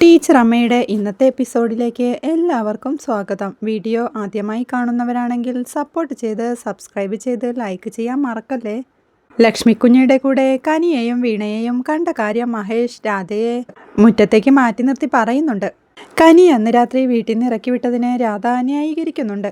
Teacher അമ്മയുടെ ഇന്നത്തെ എപ്പിസോഡിലേക്ക് എല്ലാവർക്കും സ്വാഗതം. വീഡിയോ ആദ്യമായി കാണുന്നവരാണെങ്കിൽ സപ്പോർട്ട് ചെയ്ത് സബ്സ്ക്രൈബ് ചെയ്ത് ലൈക്ക് ചെയ്യാൻ മറക്കല്ലേ? ലക്ഷ്മിക്കുഞ്ഞിയുടെ കൂടെ കനിയെയും വീണയെയും കണ്ട കാര്യം മഹേഷ് രാധയെ മുറ്റത്തേക്ക് മാറ്റി നിർത്തി പറയുന്നുണ്ട്. കനി അന്ന് രാത്രി വീട്ടിൽ നിന്ന് ഇറക്കി വിട്ടതിനെ രാധ ന്യായീകരിക്കുന്നുണ്ട്.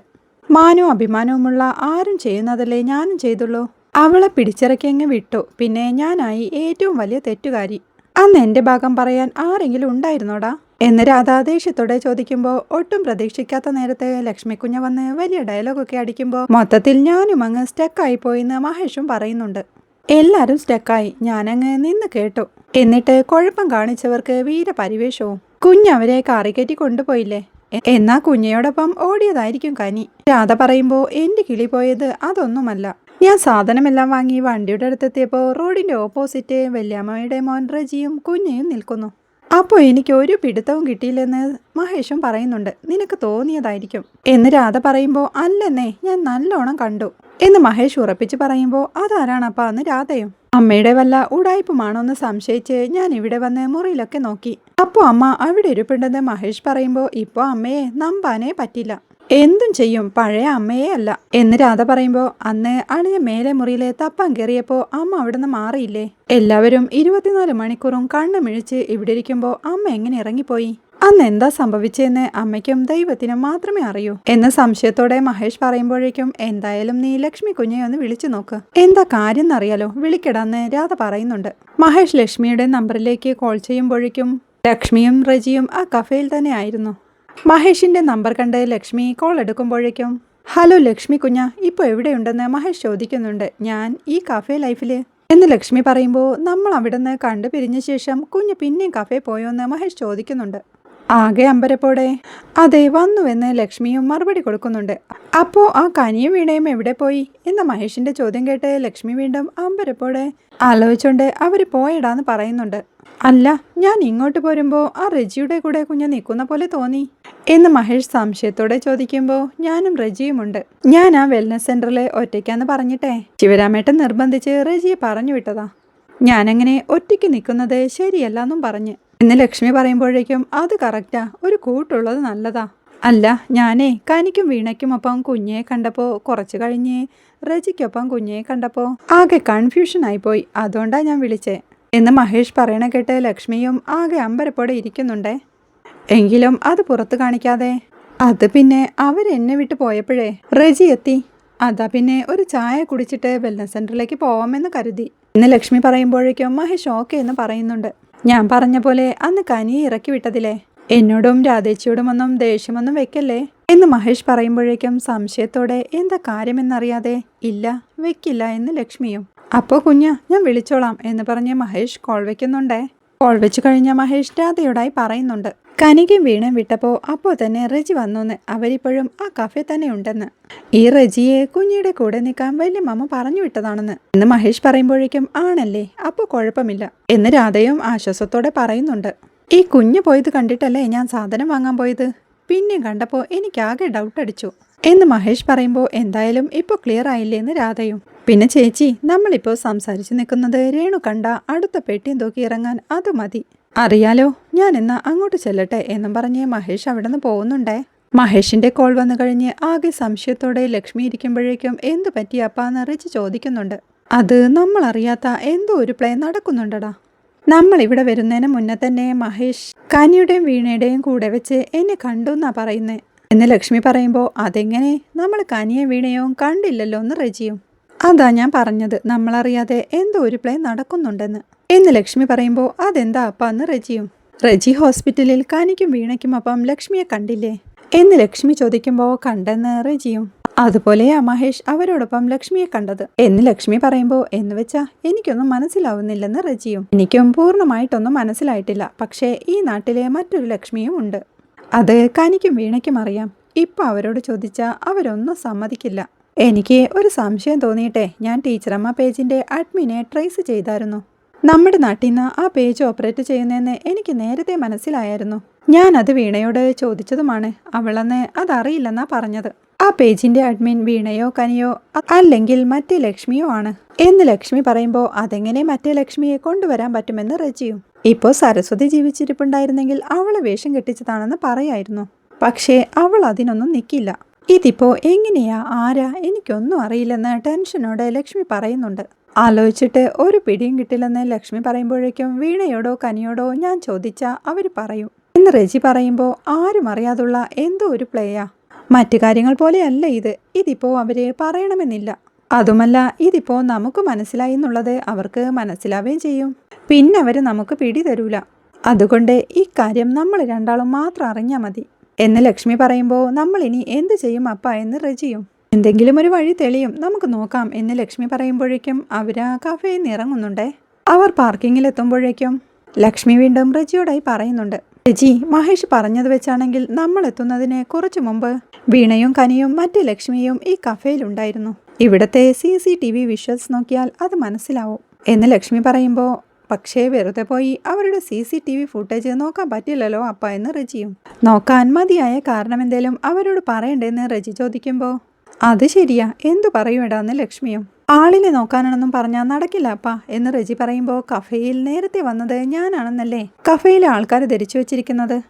മാനവും അഭിമാനവുമുള്ള ആരും ചെയ്യുന്നതല്ലേ ഞാനും ചെയ്തുള്ളൂ? അവളെ പിടിച്ചിറക്കി അങ്ങ് വിട്ടു. പിന്നെ ഞാനായി ഏറ്റവും വലിയ തെറ്റുകാരി. അന്ന് എന്റെ ഭാഗം പറയാൻ ആരെങ്കിലും ഉണ്ടായിരുന്നോടാ? എന്ന് രാധാ ദേഷ്യത്തോടെ ചോദിക്കുമ്പോൾ ഒട്ടും പ്രതീക്ഷിക്കാത്ത നേരത്തെ ലക്ഷ്മിക്കുഞ്ഞ വന്ന് വലിയ ഡയലോഗൊക്കെ അടിക്കുമ്പോൾ മൊത്തത്തിൽ ഞാനും അങ്ങ് സ്റ്റക്കായി പോയിന്ന് മഹേഷും പറയുന്നുണ്ട്. എല്ലാരും സ്റ്റക്കായി ഞാനങ്ങ് നിന്ന് കേട്ടു. എന്നിട്ട് കുഴപ്പം കാണിച്ചവർക്ക് വീരപരിവേഷവും കുഞ്ഞവരെ കാറിക്കറ്റി കൊണ്ടുപോയില്ലേ? എന്നാ കുഞ്ഞയോടൊപ്പം ഓടിയതായിരിക്കും കനി. രാധ പറയുമ്പോൾ എന്റെ കിളി പോയത് അതൊന്നുമല്ല. ഞാൻ സാധനമെല്ലാം വാങ്ങി വണ്ടിയുടെ അടുത്തെത്തിയപ്പോൾ റോഡിന്റെ ഓപ്പോസിറ്റ് വല്യാമ്മയുടെ മോൻ റജിയും കുഞ്ഞയും നിൽക്കുന്നു. അപ്പോൾ എനിക്ക് ഒരു പിടുത്തവും കിട്ടിയില്ലെന്ന് മഹേഷും പറയുന്നുണ്ട്. നിനക്ക് തോന്നിയതായിരിക്കും. എന്ന് രാധ പറയുമ്പോൾ അല്ലെന്നേ ഞാൻ നല്ലോണം കണ്ടു. എന്ന് മഹേഷ് ഉറപ്പിച്ച് പറയുമ്പോൾ അതാരാണപ്പാ? അന്ന് രാധയും. അമ്മയുടെ വല്ല ഉടായ്പുമാണോ എന്ന് സംശയിച്ച് ഞാൻ ഇവിടെ വന്ന് മുറിയിലൊക്കെ നോക്കി. അപ്പോൾ അമ്മ അവിടെ ഇരിപ്പുണ്ടെന്ന് മഹേഷ് പറയുമ്പോൾ ഇപ്പോൾ അമ്മയെ നമ്പാനേ പറ്റില്ല. എന്തും ചെയ്യും. പഴയ അമ്മയേ അല്ല. എന്ന് രാധ പറയുമ്പോൾ അന്ന് അളിയ മേലെ മുറിയിലെ തപ്പാൻ കയറിയപ്പോൾ അമ്മ അവിടുന്ന് മാറിയില്ലേ? എല്ലാവരും ഇരുപത്തിനാല് മണിക്കൂറും കണ്ണു മിഴിച്ച് ഇവിടെ ഇരിക്കുമ്പോൾ അമ്മ എങ്ങനെ ഇറങ്ങിപ്പോയി? അന്ന് എന്താ സംഭവിച്ചതെന്ന് അമ്മയ്ക്കും ദൈവത്തിനും മാത്രമേ അറിയൂ. എന്ന സംശയത്തോടെ മഹേഷ് പറയുമ്പോഴേക്കും എന്തായാലും നീ ലക്ഷ്മി കുഞ്ഞെ ഒന്ന് വിളിച്ചു നോക്ക്. എന്താ കാര്യം എന്നറിയാലോ. വിളിക്കടാന്ന് രാധ പറയുന്നുണ്ട്. മഹേഷ് ലക്ഷ്മിയുടെ നമ്പറിലേക്ക് കോൾ ചെയ്യുമ്പോഴേക്കും ലക്ഷ്മിയും റജിയും ആ കഫേയിൽ തന്നെ മഹേഷിന്റെ നമ്പർ കണ്ട് ലക്ഷ്മി കോൾ എടുക്കുമ്പോഴേക്കും ഹലോ ലക്ഷ്മി കുഞ്ഞ ഇപ്പോൾ എവിടെയുണ്ടെന്ന് മഹേഷ് ചോദിക്കുന്നുണ്ട്. ഞാൻ ഈ കഫേ ലൈഫിൽ എന്ന് ലക്ഷ്മി പറയുമ്പോൾ നമ്മൾ അവിടുന്ന് കണ്ടു പിരിഞ്ഞ ശേഷം കുഞ്ഞ് പിന്നെയും കഫേ പോയോ എന്ന് മഹേഷ് ചോദിക്കുന്നുണ്ട്. ആകെ അമ്പരപ്പോടെ. അതെ വന്നുവെന്ന് ലക്ഷ്മിയും മറുപടി കൊടുക്കുന്നുണ്ട്. അപ്പോ ആ കനിയും വീണയും എവിടെ പോയി? എന്ന മഹേഷിന്റെ ചോദ്യം കേട്ട് ലക്ഷ്മി വീണ്ടും അമ്പരപ്പോടെ ആലോചിച്ചുകൊണ്ട് അവർ പോയടാന്ന് പറയുന്നുണ്ട്. അല്ല ഞാൻ ഇങ്ങോട്ട് പോരുമ്പോൾ ആ റജിയുടെ കൂടെ കുഞ്ഞ് നിൽക്കുന്ന പോലെ തോന്നി. എന്ന് മഹേഷ് സംശയത്തോടെ ചോദിക്കുമ്പോൾ ഞാനും റജിയുമുണ്ട്. ഞാൻ ആ വെൽനസ് സെന്ററിൽ ഒറ്റയ്ക്കാന്ന് പറഞ്ഞിട്ടേ. ശിവരാമേട്ടൻ നിർബന്ധിച്ച് റജിയെ പറഞ്ഞു വിട്ടതാ. ഞാനങ്ങനെ ഒറ്റയ്ക്ക് നിൽക്കുന്നത് ശരിയല്ല എന്നും പറഞ്ഞ്. എന്ന് ലക്ഷ്മി പറയുമ്പോഴേക്കും അത് കറക്റ്റാ ഒരു കൂട്ടുള്ളത് നല്ലതാ. അല്ല ഞാനേ കനിക്കും വീണയ്ക്കും ഒപ്പം കുഞ്ഞെ കണ്ടപ്പോൾ കുറച്ച് കഴിഞ്ഞ് റജിക്കൊപ്പം കുഞ്ഞെ കണ്ടപ്പോൾ ആകെ കൺഫ്യൂഷൻ ആയിപ്പോയി. അതുകൊണ്ടാ ഞാൻ വിളിച്ചേ. എന്ന് മഹേഷ് പറയണ കേട്ട് ലക്ഷ്മിയും ആകെ അമ്പരപ്പോടെ ഇരിക്കുന്നുണ്ടേ. എങ്കിലും അത് പുറത്ത് കാണിക്കാതെ. അത് പിന്നെ അവരെന്നെ വിട്ട് പോയപ്പോഴേ റജി എത്തി. അതാ പിന്നെ ഒരു ചായ കുടിച്ചിട്ട് വെൽനസ് സെന്ററിലേക്ക് പോവാമെന്ന് കരുതി. ഇന്ന് ലക്ഷ്മി പറയുമ്പോഴേക്കും മഹേഷ് ഓക്കെ എന്ന് പറയുന്നുണ്ട്. ഞാൻ പറഞ്ഞ പോലെ അന്ന് കനിയെ ഇറക്കി വിട്ടതില്ലേ? എന്നോടും രാധേച്ചിയോടും ഒന്നും ദേഷ്യമൊന്നും വെക്കല്ലേ? എന്ന് മഹേഷ് പറയുമ്പോഴേക്കും സംശയത്തോടെ എന്താ കാര്യമെന്നറിയാതെ? ഇല്ല വെക്കില്ല എന്ന് ലക്ഷ്മിയും. അപ്പോൾ കുഞ്ഞ ഞാൻ വിളിച്ചോളാം എന്ന് പറഞ്ഞ് മഹേഷ് കോൾ വെക്കുന്നുണ്ടേ. കോൾ വെച്ച് കഴിഞ്ഞ മഹേഷ് രാധയോടായി പറയുന്നുണ്ട്. കനികയും വീണും വിട്ടപ്പോൾ അപ്പോൾ തന്നെ റജി വന്നോന്ന്. അവരിപ്പോഴും ആ കഫേ തന്നെ ഉണ്ടെന്ന് ഈ റജിയെ കുഞ്ഞിയുടെ കൂടെ നിൽക്കാൻ വലിയ മമ്മ പറഞ്ഞു വിട്ടതാണെന്ന്. ഇന്ന് മഹേഷ് പറയുമ്പോഴേക്കും ആണല്ലേ അപ്പോൾ കുഴപ്പമില്ല എന്ന് രാധയും ആശ്വാസത്തോടെ പറയുന്നുണ്ട്. ഈ കുഞ്ഞ് പോയത് കണ്ടിട്ടല്ലേ ഞാൻ സാധനം വാങ്ങാൻ പോയത്? പിന്നെയും കണ്ടപ്പോൾ എനിക്കാകെ ഡൗട്ട് അടിച്ചു എന്ന് മഹേഷ് പറയുമ്പോൾ എന്തായാലും ഇപ്പോൾ ക്ലിയർ ആയില്ലേ എന്ന് രാധയും. പിന്നെ ചേച്ചി നമ്മളിപ്പോൾ സംസാരിച്ചു നിൽക്കുന്നത് രേണു കണ്ട അടുത്ത പെട്ടിയും തൂക്കി ഇറങ്ങാൻ അത് മതി അറിയാലോ ഞാൻ എന്നാ അങ്ങോട്ട് ചെല്ലട്ടെ എന്നും പറഞ്ഞ് മഹേഷ് അവിടെ നിന്ന് പോകുന്നുണ്ടേ. മഹേഷിന്റെ കോൾ വന്നു കഴിഞ്ഞ് ആകെ സംശയത്തോടെ ലക്ഷ്മി ഇരിക്കുമ്പോഴേക്കും എന്തു പറ്റിയപ്പാന്ന് റിച്ച് ചോദിക്കുന്നുണ്ട്. അത് നമ്മൾ അറിയാത്ത എന്തോ ഒരു പ്ലേ നടക്കുന്നുണ്ടടാ. നമ്മൾ ഇവിടെ വരുന്നതിന് മുന്നേ തന്നെ മഹേഷ് കനിയുടെയും വീണയുടെയും കൂടെ വെച്ച് എന്നെ കണ്ടു എന്നാ പറയുന്നേ. എന്ന് ലക്ഷ്മി പറയുമ്പോൾ അതെങ്ങനെ? നമ്മൾ കനിയെ വീണയും കണ്ടില്ലല്ലോ എന്ന് റെജിയും അതാ ഞാൻ പറഞ്ഞത് നമ്മളറിയാതെ എന്തോ ഒരു പ്ലേ നടക്കുന്നുണ്ടെന്ന്. എന്ന് ലക്ഷ്മി പറയുമ്പോൾ അതെന്താ അപ്പ എന്ന് റജിയും? റജി ഹോസ്പിറ്റലിൽ കാനിക്കും വീണയ്ക്കും അപ്പം ലക്ഷ്മിയെ കണ്ടില്ലേ? എന്ന് ലക്ഷ്മി ചോദിക്കുമ്പോൾ കണ്ടെന്ന് റജിയും. അതുപോലെയാ മഹേഷ് അവരോടൊപ്പം ലക്ഷ്മിയെ കണ്ടത്. എന്ന് ലക്ഷ്മി പറയുമ്പോൾ എന്ന് വെച്ചാ എനിക്കൊന്നും മനസ്സിലാവുന്നില്ലെന്ന് റജിയും. എനിക്കും പൂർണമായിട്ടൊന്നും മനസ്സിലായിട്ടില്ല. പക്ഷേ ഈ നാട്ടിലെ മറ്റൊരു ലക്ഷ്മിയും ഉണ്ട്. അത് കനിക്കും വീണയ്ക്കും അറിയാം. ഇപ്പൊ അവരോട് ചോദിച്ചാൽ അവരൊന്നും സമ്മതിക്കില്ല. എനിക്ക് ഒരു സംശയം തോന്നിയിട്ടേ ഞാൻ ടീച്ചറമ്മ പേജിന്റെ അഡ്മിനെ ട്രേസ് ചെയ്തായിരുന്നു. നമ്മുടെ നാട്ടിൽ നിന്ന് ആ പേജ് ഓപ്പറേറ്റ് ചെയ്യുന്നതെന്ന് എനിക്ക് നേരത്തെ മനസ്സിലായിരുന്നു. ഞാൻ അത് വീണയോട് ചോദിച്ചതുമാണ്. അവളെന്ന് അതറിയില്ലെന്നാ പറഞ്ഞത്. ആ പേജിന്റെ അഡ്മിൻ വീണയോ കനിയോ അല്ലെങ്കിൽ മറ്റേ ലക്ഷ്മിയോ ആണ്. എന്ന് ലക്ഷ്മി പറയുമ്പോൾ അതെങ്ങനെ മറ്റേ ലക്ഷ്മിയെ കൊണ്ടുവരാൻ പറ്റുമെന്ന് റജിയും. ഇപ്പോൾ സരസ്വതി ജീവിച്ചിരിപ്പുണ്ടായിരുന്നെങ്കിൽ അവളെ വേഷം കെട്ടിച്ചതാണെന്ന് പറയായിരുന്നു. പക്ഷേ അവൾ അതിനൊന്നും നിൽക്കില്ല ഇതിപ്പോ എങ്ങനെയാ ആരാ എനിക്കൊന്നും അറിയില്ലെന്ന് ടെൻഷനോടെ ലക്ഷ്മി പറയുന്നുണ്ട്. ആലോചിച്ചിട്ട് ഒരു പിടിയും കിട്ടില്ലെന്ന് ലക്ഷ്മി പറയുമ്പോഴേക്കും വീണയോടോ കനിയോടോ ഞാൻ ചോദിച്ചാൽ അവർ പറയും. എന്ന് റെജി പറയുമ്പോൾ ആരും അറിയാതുള്ള എന്തോ ഒരു പ്ലേയാ. മറ്റു കാര്യങ്ങൾ പോലെയല്ല ഇത്. ഇതിപ്പോൾ അവർ പറയണമെന്നില്ല. അതുമല്ല ഇതിപ്പോൾ നമുക്ക് മനസ്സിലായി എന്നുള്ളത് അവർക്ക് മനസ്സിലാവുകയും ചെയ്യും. പിന്നെ അവർ നമുക്ക് പിടി തരൂല. അതുകൊണ്ട് ഇക്കാര്യം നമ്മൾ രണ്ടാളും മാത്രം അറിഞ്ഞാൽ മതി. എന്ന് ലക്ഷ്മി പറയുമ്പോൾ നമ്മളിനി എന്ത് ചെയ്യും അപ്പ എന്ന് റജിയും. എന്തെങ്കിലും ഒരു വഴി തെളിയും. നമുക്ക് നോക്കാം എന്ന് ലക്ഷ്മി പറയുമ്പോഴേക്കും അവർ ആ കഫേയിൽ നിന്ന് ഇറങ്ങുന്നുണ്ടേ. അവർ പാർക്കിങ്ങിൽ എത്തുമ്പോഴേക്കും ലക്ഷ്മി വീണ്ടും റജിയോടായി പറയുന്നുണ്ട്. രജി മഹേഷ് പറഞ്ഞത് വെച്ചാണെങ്കിൽ നമ്മൾ എത്തുന്നതിന് കുറച്ചു മുമ്പ് വീണയും കനിയും മറ്റ് ലക്ഷ്മിയും ഈ കഫേയിലുണ്ടായിരുന്നു ഇവിടത്തെ C C T V visuals നോക്കിയാൽ അത് മനസ്സിലാവും. എന്ന് ലക്ഷ്മി പറയുമ്പോൾ പക്ഷേ വെറുതെ പോയി അവരുടെ C C T V footage നോക്കാൻ പറ്റില്ലല്ലോ അപ്പ എന്ന് റജിയും. നോക്കാൻ മതിയായ കാരണം എന്തേലും അവരോട് പറയണ്ടേന്ന് റജി ചോദിക്കുമ്പോൾ അത് ശരിയാ. എന്തു പറയുമെടാന്ന് ലക്ഷ്മിയും? ആളിനെ നോക്കാനാണെന്നും പറഞ്ഞാൽ നടക്കില്ല അപ്പ. എന്ന് റെജി പറയുമ്പോൾ കഫേയിൽ നേരത്തെ വന്നത് ഞാനാണെന്നല്ലേ? കഫേയിലെ ആൾക്കാർ ധരിച്ചു വെച്ചിരിക്കുന്നത്.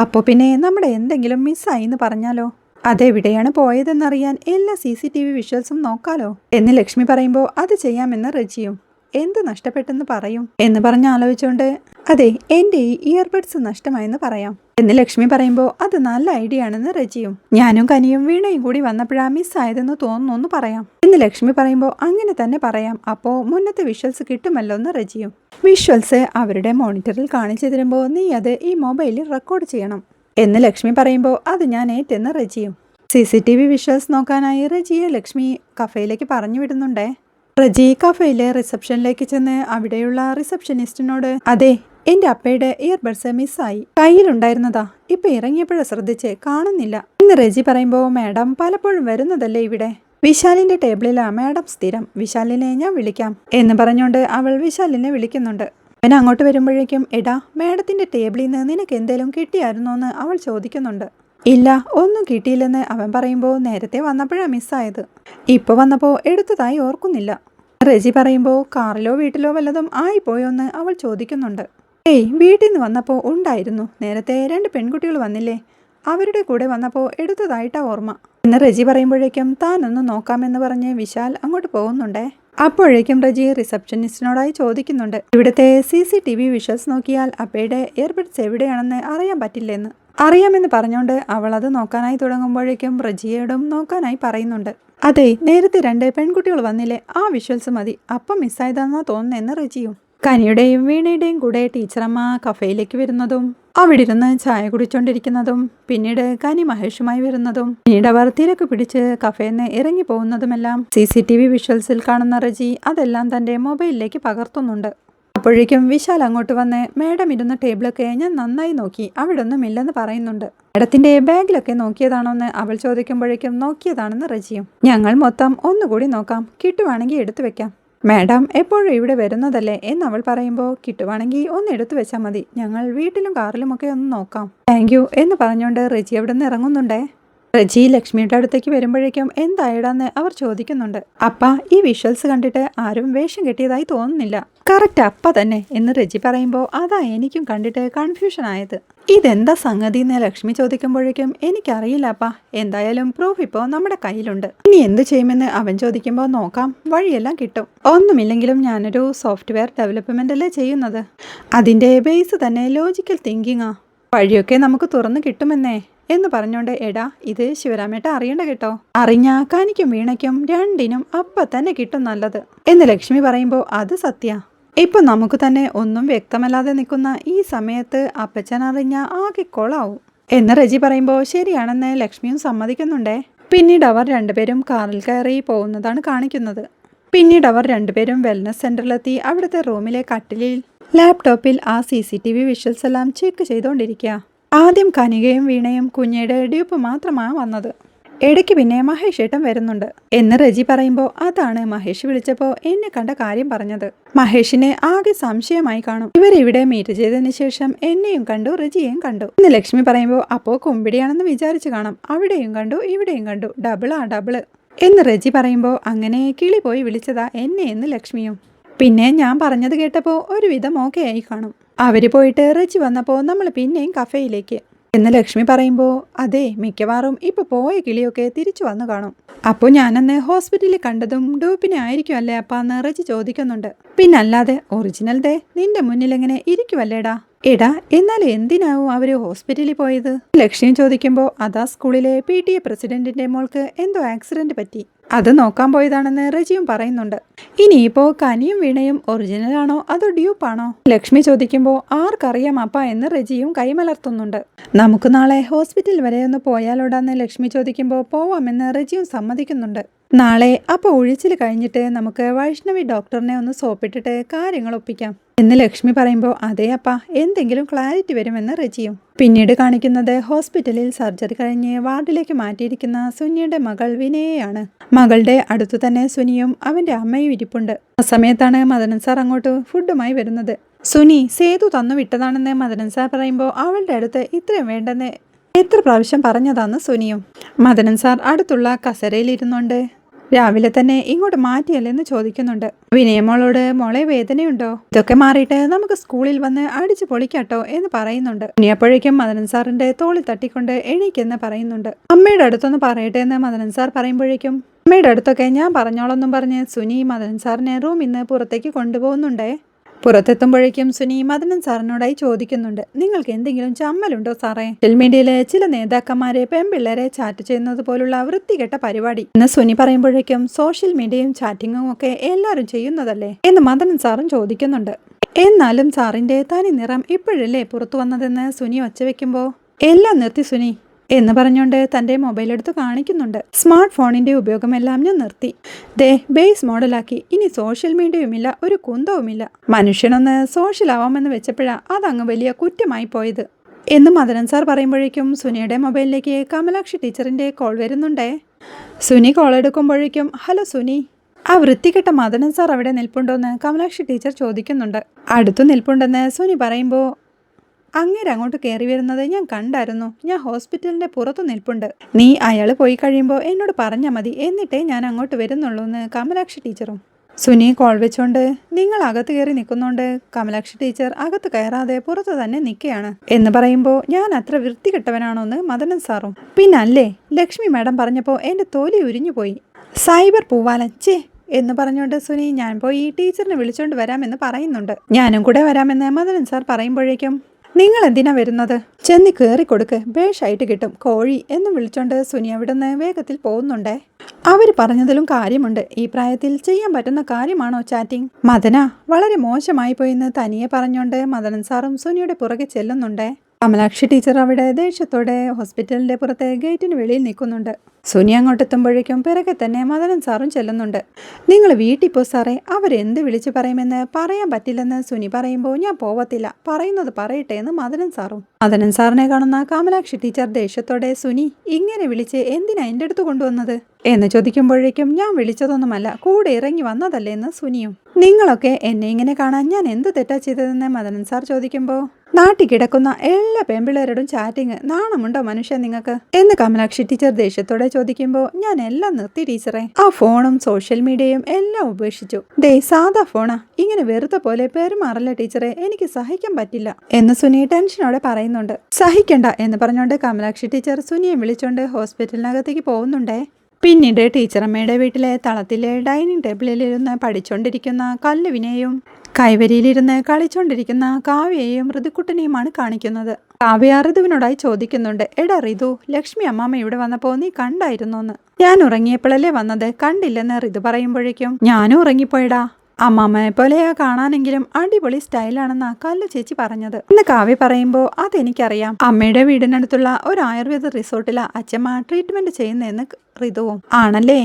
അപ്പോൾ പിന്നെ നമ്മുടെ എന്തെങ്കിലും മിസ്സായി എന്ന് പറഞ്ഞാലോ? അതെവിടെയാണ് പോയതെന്നറിയാൻ എല്ലാ സി സി ടി വി വിഷ്വൽസും നോക്കാലോ? എന്ന് ലക്ഷ്മി പറയുമ്പോൾ അത് ചെയ്യാമെന്ന് റജിയും. എന്ത് നഷ്ടപ്പെട്ടെന്ന് പറയും. എന്ന് പറഞ്ഞ് ആലോചിച്ചുകൊണ്ട് അതെ എന്റെ ഈ ഇയർബഡ്സ് നഷ്ടമായെന്ന് പറയാം. എന്ന് ലക്ഷ്മി പറയുമ്പോൾ അത് നല്ല ഐഡിയ ആണെന്ന് റജിയും. ഞാനും കനിയും വീണയും കൂടി വന്നപ്പോഴാ മിസ്സായതെന്ന് തോന്നുന്നു എന്ന് പറയാം. എന്ന് ലക്ഷ്മി പറയുമ്പോൾ അങ്ങനെ തന്നെ പറയാം. അപ്പോൾ മുന്നത്തെ വിഷ്വൽസ് കിട്ടുമല്ലോ എന്ന് റജിയും. വിഷ്വൽസ് അവരുടെ മോണിറ്ററിൽ കാണിച്ചു തരുമ്പോൾ നീ അത് ഈ മൊബൈലിൽ റെക്കോർഡ് ചെയ്യണം. എന്ന് ലക്ഷ്മി പറയുമ്പോൾ അത് ഞാൻ ഏറ്റെന്ന് റജിയും. C C T V visuals നോക്കാനായി റജിയെ ലക്ഷ്മി കഫേയിലേക്ക് പറഞ്ഞു വിടുന്നുണ്ടേ. റജി കഫയിലെ റിസപ്ഷനിലേക്ക് ചെന്ന് അവിടെയുള്ള റിസപ്ഷനിസ്റ്റിനോട് അതെ എന്റെ അപ്പയുടെ ഇയർബഡ്സ് മിസ്സായി കയ്യിലുണ്ടായിരുന്നതാ. ഇപ്പൊ ഇറങ്ങിയപ്പോഴാ ശ്രദ്ധിച്ച്. കാണുന്നില്ല. എന്ന് റെജി പറയുമ്പോ മാഡം പലപ്പോഴും വരുന്നതല്ലേ ഇവിടെ? വിശാലിന്റെ ടേബിളിലാ മാഡം സ്ഥിരം. വിശാലിനെ ഞാൻ വിളിക്കാം. എന്ന് പറഞ്ഞുകൊണ്ട് അവൾ വിശാലിനെ വിളിക്കുന്നുണ്ട്. അവൻ അങ്ങോട്ട് വരുമ്പോഴേക്കും എടാ മാഡത്തിന്റെ ടേബിളിൽ നിന്ന് നിനക്ക് എന്തേലും കിട്ടിയായിരുന്നോ എന്ന് അവൾ ചോദിക്കുന്നുണ്ട്. ഇല്ല ഒന്നും കിട്ടിയില്ലെന്ന് അവൻ പറയുമ്പോൾ നേരത്തെ വന്നപ്പോഴാണ് മിസ്സായത് ഇപ്പോൾ വന്നപ്പോൾ എടുത്തതായി ഓർക്കുന്നില്ല. റെജി പറയുമ്പോൾ കാറിലോ വീട്ടിലോ വല്ലതും ആയിപ്പോയോന്ന് അവൾ ചോദിക്കുന്നുണ്ട്. ഏയ് വീട്ടിൽ നിന്ന് വന്നപ്പോൾ ഉണ്ടായിരുന്നു. നേരത്തെ രണ്ട് പെൺകുട്ടികൾ വന്നില്ലേ? അവരുടെ കൂടെ വന്നപ്പോൾ എടുത്തതായിട്ടാ ഓർമ്മ. എന്ന് റെജി പറയുമ്പോഴേക്കും താനൊന്ന് നോക്കാമെന്ന് പറഞ്ഞ് വിശാൽ അങ്ങോട്ട് പോകുന്നുണ്ടേ. അപ്പോഴേക്കും റജി റിസപ്ഷനിസ്റ്റിനോടായി ചോദിക്കുന്നുണ്ട്. ഇവിടുത്തെ C C T V visuals നോക്കിയാൽ അപ്പയുടെ എയർബഡ്സ് എവിടെയാണെന്ന് അറിയാൻ പറ്റില്ലെന്ന്. അറിയാമെന്ന് പറഞ്ഞുകൊണ്ട് അവൾ അത് നോക്കാനായി തുടങ്ങുമ്പോഴേക്കും റജിയോടും നോക്കാനായി പറയുന്നുണ്ട്. അതെ നേരത്തെ രണ്ട് പെൺകുട്ടികൾ വന്നില്ലേ? ആ വിഷ്വൽസ് മതി. അപ്പം മിസ്സായതാണെന്നാ തോന്നുന്നതെന്ന് റജിയും. കനിയുടെയും വീണയുടെയും കൂടെ ടീച്ചറമ്മ കഫേയിലേക്ക് വരുന്നതും അവിടെ ഇരുന്ന് ചായ കുടിച്ചോണ്ടിരിക്കുന്നതും പിന്നീട് കനി മഹേഷുമായി വരുന്നതും പിന്നീട് അവർ തിരക്ക് പിടിച്ച് കഫേന്ന് ഇറങ്ങി പോകുന്നതുമെല്ലാം സി സി ടി വി വിഷ്വൽസിൽ കാണുന്ന റജി അതെല്ലാം തന്റെ മൊബൈലിലേക്ക് പകർത്തുന്നുണ്ട്. അപ്പോഴേക്കും വിശാൽ അങ്ങോട്ട് വന്ന് മാഡം ഇരുന്ന ടേബിളൊക്കെ ഞാൻ നന്നായി നോക്കി അവിടെ ഒന്നും ഇല്ലെന്ന് പറയുന്നുണ്ട്. മാഡത്തിന്റെ ബാഗിലൊക്കെ നോക്കിയതാണോന്ന് അവൾ ചോദിക്കുമ്പോഴേക്കും നോക്കിയതാണെന്ന് റജിയും. ഞങ്ങൾ മൊത്തം ഒന്നുകൂടി നോക്കാം കിട്ടുവാണെങ്കിൽ എടുത്തു വെക്കാം. മാഡം എപ്പോഴും ഇവിടെ വരുന്നതല്ലേ? എന്ന് അവൾ പറയുമ്പോൾ കിട്ടുവാണെങ്കിൽ ഒന്ന് എടുത്തു വെച്ചാൽ മതി. ഞങ്ങൾ വീട്ടിലും കാറിലും ഒക്കെ ഒന്ന് നോക്കാം. താങ്ക് എന്ന് പറഞ്ഞുകൊണ്ട് റിജി അവിടെ നിന്ന് ഇറങ്ങുന്നുണ്ടേ. റജി ലക്ഷ്മിയുടെ അടുത്തേക്ക് വരുമ്പോഴേക്കും എന്തായിടാന്ന് അവർ ചോദിക്കുന്നുണ്ട്. അപ്പ ഈ വിഷ്വൽസ് കണ്ടിട്ട് ആരും വേഷം കെട്ടിയതായി തോന്നുന്നില്ല. കറക്റ്റ് അപ്പ തന്നെ എന്ന് റജി പറയുമ്പോൾ അതാ എനിക്കും കണ്ടിട്ട് കൺഫ്യൂഷൻ ആയത്. ഇതെന്താ സംഗതി എന്ന് ലക്ഷ്മി ചോദിക്കുമ്പോഴേക്കും എനിക്കറിയില്ല അപ്പ എന്തായാലും പ്രൂഫ് ഇപ്പോൾ നമ്മുടെ കയ്യിലുണ്ട്. ഇനി എന്ത് ചെയ്യുമെന്ന് അവൻ ചോദിക്കുമ്പോൾ നോക്കാം വഴിയെല്ലാം കിട്ടും. ഒന്നുമില്ലെങ്കിലും ഞാനൊരു സോഫ്റ്റ്വെയർ ഡെവലപ്മെന്റ് അല്ലേ ചെയ്യുന്നത്? അതിന്റെ ബേസ് തന്നെ ലോജിക്കൽ തിങ്കിങ്ങാ വഴിയൊക്കെ നമുക്ക് തുറന്നു കിട്ടുമെന്നേ. എന്ന് പറഞ്ഞോണ്ട് എടാ ഇത് ശിവരാമേട്ട അറിയണ്ട കേട്ടോ. അറിഞ്ഞ കാനിക്കും വീണയ്ക്കും രണ്ടിനും അപ്പ തന്നെ കിട്ടും നല്ലത്. എന്ന് ലക്ഷ്മി പറയുമ്പോൾ അത് സത്യ. ഇപ്പൊ നമുക്ക് തന്നെ ഒന്നും വ്യക്തമല്ലാതെ നിൽക്കുന്ന ഈ സമയത്ത് അപ്പച്ചൻ അറിഞ്ഞ ആകെ കൊളാവും. എന്ന് രജി പറയുമ്പോൾ ശരിയാണെന്ന് ലക്ഷ്മിയും സമ്മതിക്കുന്നുണ്ടേ. പിന്നീട് അവർ രണ്ടുപേരും കാറിൽ കയറി പോകുന്നതാണ് കാണിക്കുന്നത്. പിന്നീട് അവർ രണ്ടുപേരും വെൽനസ് സെന്ററിലെത്തി അവിടുത്തെ റൂമിലെ കട്ടിലിൽ ലാപ്ടോപ്പിൽ ആ C C T V visuals എല്ലാം ചെക്ക് ചെയ്തുകൊണ്ടിരിക്കുക ആദ്യം കനികയും വീണയും കുഞ്ഞയുടെ എടിയുപ്പ് മാത്രമാണ് വന്നത്. ഇടയ്ക്ക് പിന്നെ മഹേഷ് ഏട്ടൻ വരുന്നുണ്ട്. എന്ന് റജി പറയുമ്പോൾ അതാണ് മഹേഷ് വിളിച്ചപ്പോൾ എന്നെ കണ്ട കാര്യം പറഞ്ഞത്. മഹേഷിനെ ആകെ സംശയമായി കാണും. ഇവരിവിടെ മീറ്റ് ചെയ്തതിന് ശേഷം എന്നെയും കണ്ടു റജിയെയും കണ്ടു. ഇന്ന് ലക്ഷ്മി പറയുമ്പോൾ അപ്പോൾ കുമ്പിടിയാണെന്ന് വിചാരിച്ചു കാണാം. അവിടെയും കണ്ടു ഇവിടെയും കണ്ടു. ഡബിൾ ആ ഡബിൾ. എന്ന് റജി പറയുമ്പോൾ അങ്ങനെ കിളി പോയി വിളിച്ചതാ എന്നെ എന്ന് ലക്ഷ്മിയും. പിന്നെ ഞാൻ പറഞ്ഞത് കേട്ടപ്പോൾ ഒരുവിധം ഓക്കെ ആയി കാണും. അവർ പോയിട്ട് ഇറച്ചി വന്നപ്പോൾ നമ്മൾ പിന്നെയും കഫേയിലേക്ക്. എന്ന് ലക്ഷ്മി പറയുമ്പോൾ അതെ മിക്കവാറും ഇപ്പൊ പോയ കിളിയൊക്കെ തിരിച്ചു വന്നു കാണും. അപ്പോൾ ഞാനന്ന് ഹോസ്പിറ്റലിൽ കണ്ടതും ഡൂപ്പിനെ ആയിരിക്കും അല്ലേ അപ്പ എന്ന് ഇറച്ചി ചോദിക്കുന്നുണ്ട്. പിന്നല്ലാതെ ഒറിജിനൽ ദേ നിന്റെ മുന്നിൽ എങ്ങനെ ഇരിക്കുവല്ലേടാ? എടാ എന്നാൽ എന്തിനാവും അവർ ഹോസ്പിറ്റലിൽ പോയത്? ലക്ഷ്യം ചോദിക്കുമ്പോൾ അതാ സ്കൂളിലെ പി ടി എ പ്രസിഡന്റിന്റെ മോൾക്ക് എന്തോ ആക്സിഡന്റ് പറ്റി. അത് നോക്കാൻ പോയതാണെന്ന് റജിയും പറയുന്നുണ്ട്. ഇനിയിപ്പോ കനിയും വീണയും ഒറിജിനൽ ആണോ അതോ ഡ്യൂപ്പാണോ ലക്ഷ്മി ചോദിക്കുമ്പോൾ ആർക്കറിയാം അപ്പ എന്ന് റജിയും കൈമലർത്തുന്നുണ്ട്. നമുക്ക് നാളെ ഹോസ്പിറ്റൽ വരെ ഒന്ന് പോയാലോടാന്ന് ലക്ഷ്മി ചോദിക്കുമ്പോൾ പോവാമെന്ന് റജിയും സമ്മതിക്കുന്നുണ്ട്. നാളെ അപ്പോൾ ഒഴിച്ചിൽ കഴിഞ്ഞിട്ട് നമുക്ക് വൈഷ്ണവി ഡോക്ടറിനെ ഒന്ന് സോപ്പിട്ടിട്ട് കാര്യങ്ങൾ ഒപ്പിക്കാം. എന്ന് ലക്ഷ്മി പറയുമ്പോൾ അതേ അപ്പ എന്തെങ്കിലും ക്ലാരിറ്റി വരുമെന്ന് റെജിയും. പിന്നീട് കാണിക്കുന്നത് ഹോസ്പിറ്റലിൽ സർജറി കഴിഞ്ഞ് വാർഡിലേക്ക് മാറ്റിയിരിക്കുന്ന സുനിയുടെ മകൾ വിനയയാണ് മകളുടെ അടുത്തു തന്നെ സുനിയും അവന്റെ അമ്മയും ഇരിപ്പുണ്ട്. ആ സമയത്താണ് മദനൻ സാർ അങ്ങോട്ട് ഫുഡുമായി വരുന്നത്. സുനി സേതു തന്നു വിട്ടതാണെന്ന് മദനൻ സാർ പറയുമ്പോൾ അവളുടെ അടുത്ത് ഇത്രയും വേണ്ടെന്ന് എത്ര പ്രാവശ്യം പറഞ്ഞതാന്ന് സുനിയും. മദനൻ സാർ അടുത്തുള്ള കസരയിൽ ഇരുന്നുകൊണ്ട് രാവിലെ തന്നെ ഇങ്ങോട്ട് മാറ്റിയല്ലേ എന്ന് ചോദിക്കുന്നുണ്ട്. വിനയമോളോട് മോളെ വേദനയുണ്ടോ? ഇതൊക്കെ മാറിയിട്ട് നമുക്ക് സ്കൂളിൽ വന്ന് അടിച്ചു പൊളിക്കാട്ടോ എന്ന് പറയുന്നുണ്ട്. ഇനിയപ്പോഴേക്കും മദനൻ സാറിന്റെ തോളിൽ തട്ടിക്കൊണ്ട് എണീക്കെന്ന് പറയുന്നുണ്ട്. അമ്മയുടെ അടുത്തൊന്ന് പറയട്ടെ എന്ന് മദനൻ സാർ പറയുമ്പോഴേക്കും അമ്മയുടെ അടുത്തൊക്കെ ഞാൻ പറഞ്ഞോളൊന്നും പറഞ്ഞ് സുനി മദൻ സാറിനെ റൂമിൽ നിന്ന് പുറത്തേക്ക് കൊണ്ടുപോകുന്നുണ്ടേ. പുറത്തെത്തുമ്പോഴേക്കും സുനി മദനൻ സാറിനോടായി ചോദിക്കുന്നുണ്ട്. നിങ്ങൾക്ക് എന്തെങ്കിലും ചമ്മലുണ്ടോ സാറേ? സോഷ്യൽ മീഡിയയിലെ ചില നേതാക്കന്മാരെ പെൺപിള്ളേരെ ചാറ്റ് ചെയ്യുന്നത് പോലുള്ള വൃത്തികെട്ട പരിപാടി. എന്ന് സുനി പറയുമ്പോഴേക്കും സോഷ്യൽ മീഡിയയും ചാറ്റിങ്ങും ഒക്കെ എല്ലാവരും ചെയ്യുന്നതല്ലേ? എന്ന് മദനൻ സാറും ചോദിക്കുന്നുണ്ട്. എന്നാലും സാറിന്റെ തനി നിറം ഇപ്പോഴല്ലേ പുറത്തു വന്നതെന്ന് സുനി ഒച്ച വെക്കുമ്പോൾ എല്ലാം നിർത്തി സുനി. എന്ന് പറഞ്ഞുകൊണ്ട് തന്റെ മൊബൈൽ എടുത്ത് കാണിക്കുന്നുണ്ട്. സ്മാർട്ട് ഫോണിന്റെ ഉപയോഗമെല്ലാം ഞാൻ നിർത്തി. ദേ ബേസ് മോഡലാക്കി ഇനി സോഷ്യൽ മീഡിയയുമില്ല ഒരു കുന്തവുമില്ല. മനുഷ്യനൊന്ന് സോഷ്യൽ ആവാമെന്ന് വെച്ചപ്പോഴാ അതങ്ങ് വലിയ കുറ്റമായി പോയത്. എന്ന് മദനൻ സാർ പറയുമ്പോഴേക്കും സുനിയുടെ മൊബൈലിലേക്ക് കമലാക്ഷി ടീച്ചറിന്റെ കോൾ വരുന്നുണ്ടേ. സുനി കോൾ എടുക്കുമ്പോഴേക്കും ഹലോ സുനി. ആ വൃത്തികെട്ട മദനൻ സാർ അവിടെ നിൽപ്പുണ്ടോന്ന് കമലാക്ഷി ടീച്ചർ ചോദിക്കുന്നുണ്ട്. അടുത്തു നിൽപ്പുണ്ടെന്ന് സുനി പറയുമ്പോൾ അങ്ങേര് അങ്ങോട്ട് കയറി വരുന്നത് ഞാൻ കണ്ടായിരുന്നു. ഞാൻ ഹോസ്പിറ്റലിന്റെ പുറത്തു നിൽപ്പുണ്ട്. നീ അയാൾ പോയി കഴിയുമ്പോൾ എന്നോട് പറഞ്ഞാൽ മതി. എന്നിട്ടേ ഞാൻ അങ്ങോട്ട് വരുന്നുള്ളൂ എന്ന് കമലാക്ഷി ടീച്ചറും. സുനി കോൾ വെച്ചോണ്ട് നിങ്ങൾ അകത്ത് കയറി നിൽക്കുന്നോണ്ട് കമലാക്ഷി ടീച്ചർ അകത്ത് കയറാതെ പുറത്ത് തന്നെ നിൽക്കുകയാണ് എന്ന് പറയുമ്പോൾ ഞാൻ അത്ര വൃത്തികെട്ടവനാണോന്ന് മദനൻ സാറും. പിന്നല്ലേ? ലക്ഷ്മി മാഡം പറഞ്ഞപ്പോൾ എന്റെ തോലി ഉരിഞ്ഞു പോയി. സൈബർ പൂവാലച്ചേ എന്ന് പറഞ്ഞുകൊണ്ട് സുനി ഞാൻ പോയി ടീച്ചറിനെ വിളിച്ചോണ്ട് വരാമെന്ന് പറയുന്നുണ്ട്. ഞാനും കൂടെ വരാമെന്ന് മദനൻ സാർ പറയുമ്പോഴേക്കും നിങ്ങൾ എന്തിനാ വരുന്നത്? ചെന്നി കയറി കൊടുക്ക്. ബേഷായിട്ട് കിട്ടും. കോഴി എന്ന് വിളിച്ചോണ്ട് സുനി അവിടുന്ന് വേഗത്തിൽ പോകുന്നുണ്ടേ. അവർ പറഞ്ഞതിലും കാര്യമുണ്ട്. ഈ പ്രായത്തിൽ ചെയ്യാൻ പറ്റുന്ന കാര്യമാണോ ചാറ്റിംഗ്? മദന വളരെ മോശമായി പോയിന്ന് തനിയെ പറഞ്ഞോണ്ട് മദനൻ സാറും സുനിയുടെ പുറകെ ചെല്ലുന്നുണ്ടേ. കമലാക്ഷി ടീച്ചർ അവിടെ ദേഷ്യത്തോടെ ഹോസ്പിറ്റലിന്റെ പുറത്തെ ഗേറ്റിന് വെളിയിൽ നിൽക്കുന്നുണ്ട്. സുനി അങ്ങോട്ടെത്തുമ്പോഴേക്കും പിറകെ തന്നെ മദനൻ സാറും ചെല്ലുന്നുണ്ട്. നിങ്ങൾ വീട്ടിൽ പോ സാറേ അവരെന്ത് വിളിച്ചു പറയുമെന്ന് പറയാൻ പറ്റില്ലെന്ന് സുനി പറയുമ്പോൾ ഞാൻ പോവത്തില്ല. പറയുന്നത് പറയട്ടെ എന്ന് മദനൻ സാറും. മദനൻ സാറിനെ കാണുന്ന കാമലാക്ഷി ടീച്ചർ ദേഷ്യത്തോടെ സുനി ഇങ്ങനെ വിളിച്ച് എന്തിനാ എന്റെ അടുത്ത് കൊണ്ടുവന്നത്? എന്ന് ചോദിക്കുമ്പോഴേക്കും ഞാൻ വിളിച്ചതൊന്നുമല്ല കൂടെ ഇറങ്ങി വന്നതല്ലേ? എന്ന് സുനിയും. നിങ്ങളൊക്കെ എന്നെ ഇങ്ങനെ കാണാൻ ഞാൻ എന്ത് തെറ്റാ ചെയ്തതെന്ന്? മദനൻ സാർ ചോദിക്കുമ്പോൾ നാട്ടിൽ കിടക്കുന്ന എല്ലാ പെൺപിള്ളേരോടും ചാറ്റിങ് നാണമുണ്ടോ മനുഷ്യൻ നിങ്ങൾക്ക്? എന്ന് കമലാക്ഷി ടീച്ചർ ദേഷ്യത്തോടെ ചോദിക്കുമ്പോൾ ഞാൻ എല്ലാം നിർത്തി ടീച്ചറെ ആ ഫോണും സോഷ്യൽ മീഡിയയും എല്ലാം ഉപേക്ഷിച്ചു. ദേ സാധാ ഫോണാ. ഇങ്ങനെ വെറുതെ പോലെ പെരുമാറല്ല ടീച്ചറെ എനിക്ക് സഹിക്കാൻ പറ്റില്ല. എന്ന് സുനി ടെൻഷനോടെ പറയുന്നുണ്ട്. സഹിക്കണ്ട എന്ന് പറഞ്ഞുകൊണ്ട് കമലാക്ഷി ടീച്ചർ സുനിയെ വിളിച്ചോണ്ട് ഹോസ്പിറ്റലിനകത്തേക്ക് പോകുന്നുണ്ടേ. പിന്നീട് ടീച്ചറമ്മയുടെ വീട്ടിലെ തളത്തിലെ ഡൈനിങ് ടേബിളിലിരുന്ന് പഠിച്ചുകൊണ്ടിരിക്കുന്ന കല്ലുവിനെയും കൈവരിയിലിരുന്ന് കളിച്ചുകൊണ്ടിരിക്കുന്ന കാവ്യയെയും ഋതുക്കുട്ടനെയുമാണ് കാണിക്കുന്നത്. കാവ്യ ഋതുവിനോടായി ചോദിക്കുന്നുണ്ട് എടാ ഋതു ലക്ഷ്മി അമ്മാമ്മ ഇവിടെ വന്നപ്പോൾ നീ കണ്ടായിരുന്നോന്ന്? ഞാൻ ഉറങ്ങിയപ്പോഴല്ലേ വന്നത്? കണ്ടില്ലെന്ന് ഋതു പറയുമ്പോഴേക്കും ഞാനും ഉറങ്ങിപ്പോയടാ. അമ്മാമ്മയെ പോലെയാ കാണാനെങ്കിലും അടിപൊളി സ്റ്റൈലാണെന്നാ കല്ലു ചേച്ചി പറഞ്ഞത്. എന്ന് കാവ്യ പറയുമ്പോൾ അതെനിക്കറിയാം. അമ്മയുടെ വീടിനടുത്തുള്ള ഒരു ആയുർവേദ റിസോർട്ടിലാ അച്ഛമ്മ ട്രീറ്റ്മെന്റ് ചെയ്യുന്നതെന്ന് ഋതുവും. ആണല്ലേ?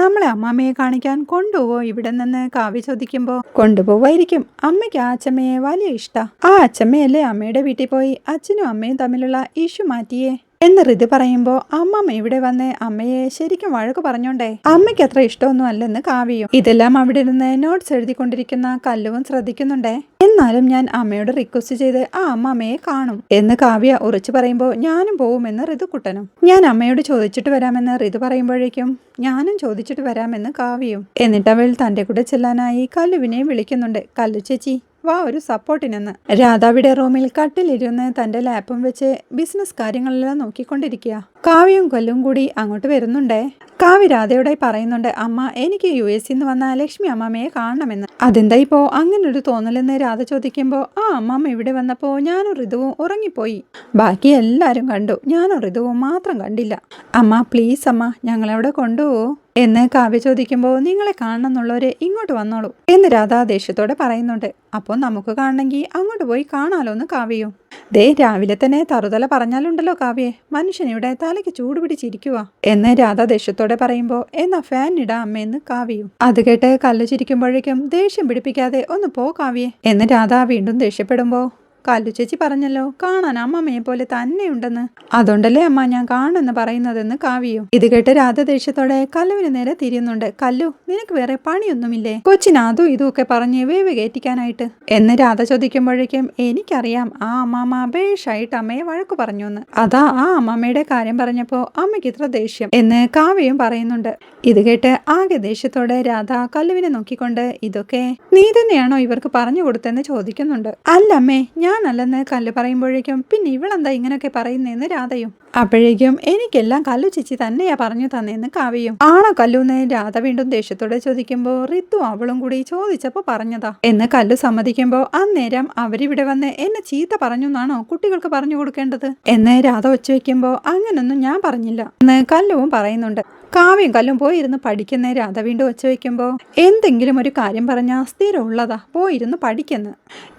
നമ്മളെ അമ്മാമ്മയെ കാണിക്കാൻ കൊണ്ടുപോവോ? ഇവിടെ നിന്ന് കാവ്യ ചോദിക്കുമ്പോൾ കൊണ്ടുപോവായിരിക്കും. അമ്മയ്ക്ക് ആ അച്ഛമ്മയെ വലിയ ഇഷ്ട. ആ അച്ഛമ്മയല്ലേ അമ്മയുടെ വീട്ടിൽ പോയി? അച്ഛനും അമ്മയും തമ്മിലുള്ള ഇഷ്യൂ മാറ്റിയേ. എന്ന് ഋതു പറയുമ്പോൾ അമ്മമ്മ ഇവിടെ വന്ന് അമ്മയെ ശരിക്കും വഴക്ക് പറഞ്ഞോണ്ടേ? അമ്മയ്ക്ക് അത്ര ഇഷ്ടമൊന്നും അല്ലെന്ന് കാവ്യയും. ഇതെല്ലാം അവിടെ ഇരുന്ന് നോട്ട്സ് എഴുതിക്കൊണ്ടിരിക്കുന്ന കല്ലുവും ശ്രദ്ധിക്കുന്നുണ്ടേ? എന്നാലും ഞാൻ അമ്മയോട് റിക്വസ്റ്റ് ചെയ്ത് ആ അമ്മമ്മയെ കാണും. എന്ന് കാവ്യ ഉറച്ചു പറയുമ്പോൾ ഞാനും പോവുമെന്ന് ഋതുക്കുട്ടനും ഞാൻ അമ്മയോട് ചോദിച്ചിട്ട് വരാമെന്ന് ഋതു പറയുമ്പോഴേക്കും ഞാനും ചോദിച്ചിട്ട് വരാമെന്ന് കാവ്യയും. എന്നിട്ട് അവൾ തന്റെ കൂടെ ചെല്ലാനായി കല്ലുവിനെ വിളിക്കുന്നുണ്ട്. കല്ലു ചേച്ചി വാ ഒരു സപ്പോർട്ടിനെന്ന്. രാധാവിടെ റൂമിൽ കട്ടിലിരുന്ന് തന്റെ ലാപ്പും വെച്ച് ബിസിനസ് കാര്യങ്ങളെല്ലാം നോക്കിക്കൊണ്ടിരിക്കുക. കാവ്യവും കൊല്ലും കൂടി അങ്ങോട്ട് വരുന്നുണ്ടേ? കാവ്യ രാധയോടെ പറയുന്നുണ്ട് അമ്മ എനിക്ക് യു എസ് നിന്ന് വന്ന ലക്ഷ്മി അമ്മാമ്മയെ കാണണമെന്ന്. അതെന്താ അങ്ങനെ ഒരു തോന്നലെന്ന് രാധ ചോദിക്കുമ്പോൾ ആ അമ്മാമ്മ ഇവിടെ വന്നപ്പോൾ ഞാനും ഋതുവും ഉറങ്ങിപ്പോയി. ബാക്കി എല്ലാവരും കണ്ടു. ഞാനും ഋതുവും മാത്രം കണ്ടില്ല. അമ്മ പ്ലീസ് അമ്മ ഞങ്ങളവിടെ കൊണ്ടുപോവോ. എന്ന് കാവ്യ ചോദിക്കുമ്പോൾ നിങ്ങളെ കാണണമെന്നുള്ളവര് ഇങ്ങോട്ട് വന്നോളൂ എന്ന് രാധ ദേഷ്യത്തോടെ പറയുന്നുണ്ട്. അപ്പോൾ നമുക്ക് കാണണമെങ്കിൽ അങ്ങോട്ട് പോയി കാണാലോ എന്ന് കാവ്യയും. ദേ രാവിലെ തന്നെ തറുതല പറഞ്ഞാലുണ്ടല്ലോ കാവ്യെ മനുഷ്യനിവിടെ തലയ്ക്ക് ചൂട് പിടിച്ചിരിക്കുക എന്ന് രാധ ദേഷ്യത്തോടെ പറയുമ്പോൾ എന്നാ ഫാൻ ഇടാ അമ്മയെന്ന് കാവ്യയും. അത് കേട്ട് കല്ല് ചിരിക്കുമ്പോഴേക്കും ദേഷ്യം പിടിപ്പിക്കാതെ ഒന്ന് പോ കാവ്യെ എന്ന് രാധ വീണ്ടും ദേഷ്യപ്പെടുമ്പോൾ കല്ലു ചേച്ചി പറഞ്ഞല്ലോ കാണാൻ അമ്മമ്മയെ പോലെ തന്നെയുണ്ടെന്ന്. അതുകൊണ്ടല്ലേ അമ്മ ഞാൻ കാണുമെന്ന് പറയുന്നതെന്ന് കാവ്യു ഇത് കേട്ട് രാധ ദേഷ്യത്തോടെ കല്ലുവിന് നേരെ തിരിയുന്നുണ്ട്. കല്ലു നിനക്ക് വേറെ പണിയൊന്നുമില്ലേ? കൊച്ചിന് അതും ഇതും ഒക്കെ പറഞ്ഞ് വേവ് കയറ്റിക്കാനായിട്ട്. എന്ന് രാധ ചോദിക്കുമ്പോഴേക്കും എനിക്കറിയാം ആ അമ്മാമ്മ ബേഷായിട്ട് അമ്മയെ വഴക്കു പറഞ്ഞു എന്ന് അതാ ആ അമ്മമ്മയുടെ കാര്യം പറഞ്ഞപ്പോ അമ്മയ്ക്ക് ഇത്ര ദേഷ്യം എന്ന് കാവ്യയും പറയുന്നുണ്ട്. ഇത് കേട്ട് ആകെ ദേഷ്യത്തോടെ രാധ കല്ലുവിനെ നോക്കിക്കൊണ്ട് ഇതൊക്കെ നീ തന്നെയാണോ ഇവർക്ക് പറഞ്ഞു കൊടുത്തെന്ന് ചോദിക്കുന്നുണ്ട്. അല്ലമ്മേ ഞാനല്ലെന്ന് കല്ല് പറയുമ്പോഴേക്കും പിന്നെ ഇവളെന്താ ഇങ്ങനെയൊക്കെ പറയുന്നതെന്ന് രാധയും? അപ്പോഴേക്കും എനിക്കെല്ലാം കല്ലു ചേച്ചി തന്നെയാ പറഞ്ഞു തന്നേന്ന് കാവ്യം ആണോ കല്ലുന്ന്? രാധ വീണ്ടും ദേഷ്യത്തോടെ ചോദിക്കുമ്പോൾ റിത്തു അവളും കൂടി ചോദിച്ചപ്പോ പറഞ്ഞതാ. എന്ന് കല്ലു സമ്മതിക്കുമ്പോൾ അന്നേരം അവരിവിടെ വന്ന് എന്നെ ചീത്ത പറഞ്ഞു എന്നാണോ കുട്ടികൾക്ക് പറഞ്ഞു കൊടുക്കേണ്ടത്? എന്ന് രാധ ഒച്ച വെക്കുമ്പോൾ അങ്ങനൊന്നും ഞാൻ പറഞ്ഞില്ല എന്ന് കല്ലുവും പറയുന്നുണ്ട്. കാവ്യം കല്ലും പോയിരുന്ന് പഠിക്കുന്ന രാധ വീണ്ടും വെച്ച് വയ്ക്കുമ്പോൾ എന്തെങ്കിലും ഒരു കാര്യം പറഞ്ഞാൽ സ്ഥിരമുള്ളതാ. പോയിരുന്ന് പഠിക്കുന്നു.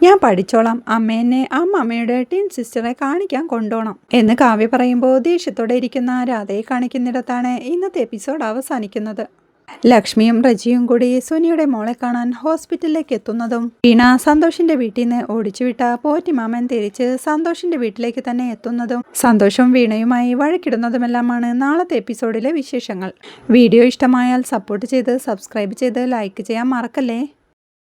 ഞാൻ പഠിച്ചോളാം. അമ്മേനെ അമ്മ അമ്മയുടെ ടീൻ സിസ്റ്ററെ കാണിക്കാൻ കൊണ്ടുപോകണം എന്ന് കാവ്യ പറയുമ്പോൾ ദേഷ്യത്തോടെ ഇരിക്കുന്ന രാധയെ കാണിക്കുന്നിടത്താണ് ഇന്നത്തെ എപ്പിസോഡ് അവസാനിക്കുന്നത്. ലക്ഷ്മിയും റജിയും കൂടി സുനിയുടെ മോളെ കാണാൻ ഹോസ്പിറ്റലിലേക്ക് എത്തുന്നതും വീണ സന്തോഷിന്റെ വീട്ടിൽ നിന്ന് ഓടിച്ചുവിട്ട പോറ്റിമാമൻ തിരിച്ച് സന്തോഷിന്റെ വീട്ടിലേക്ക് തന്നെ എത്തുന്നതും സന്തോഷവും വീണയുമായി വഴക്കിടുന്നതുമെല്ലാമാണ് നാളത്തെ എപ്പിസോഡിലെ വിശേഷങ്ങൾ. വീഡിയോ ഇഷ്ടമായാൽ സപ്പോർട്ട് ചെയ്ത് സബ്സ്ക്രൈബ് ചെയ്ത് ലൈക്ക് ചെയ്യാൻ മറക്കല്ലേ?